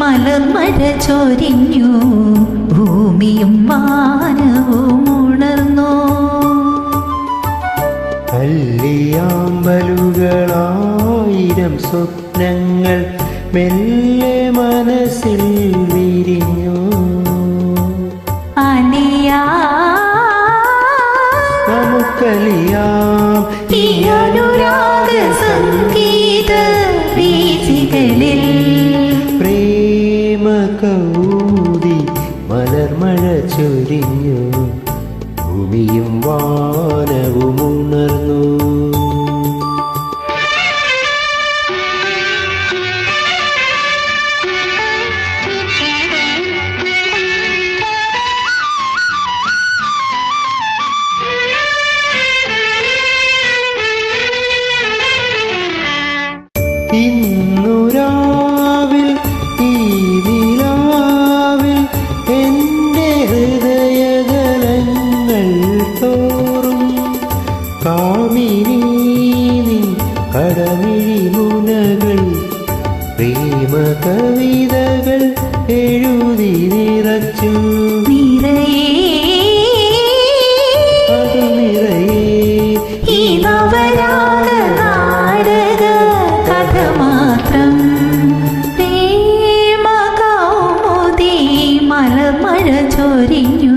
മലർമഴ ചൊരിഞ്ഞു ഭൂമിയും മാനവും ഉണർന്നു? കല്ലിയാമ്പലുകളായിരം സ്വപ്നങ്ങൾ മെല്ലെ മനസ്സിൽ വിരിഞ്ഞു. നമുക്കലിയാം ഈ അനുരാഗ സംഗീത വീഥികളിൽ. പ്രേമ കൗതി മലർമഴ ചൊരിഞ്ഞു. ഭൂമിയും വാനവും ഉണർന്നു. മുനകൾ പ്രേമ കവിതകൾ എഴുതി നിറച്ചു. മലമഴ ചൊരിഞ്ഞു.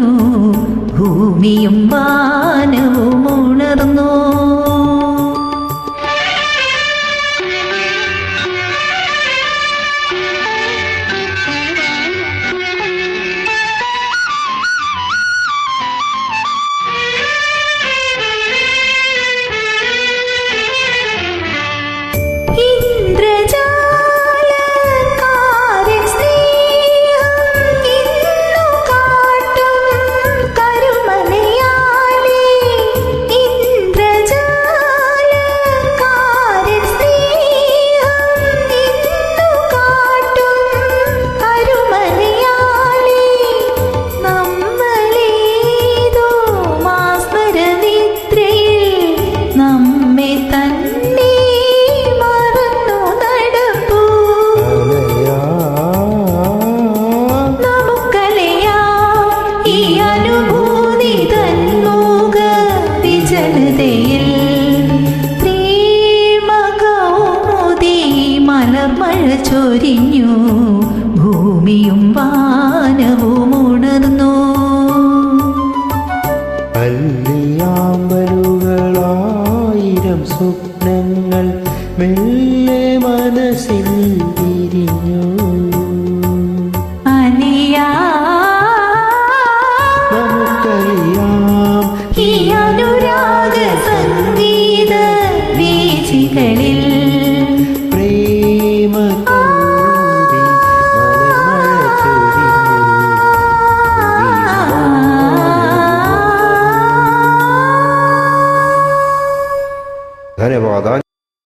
ഭൂമിയും വാനവും ഉണർന്നു. ചൊരിഞ്ഞു ഭൂമിയും വാനവും ഉണർന്നു. അല്ലിയാമ്പലുകളായിരം സ്വപ്നങ്ങൾ മെല്ലെ മനസ്സിൽ തിരിഞ്ഞു അനിയ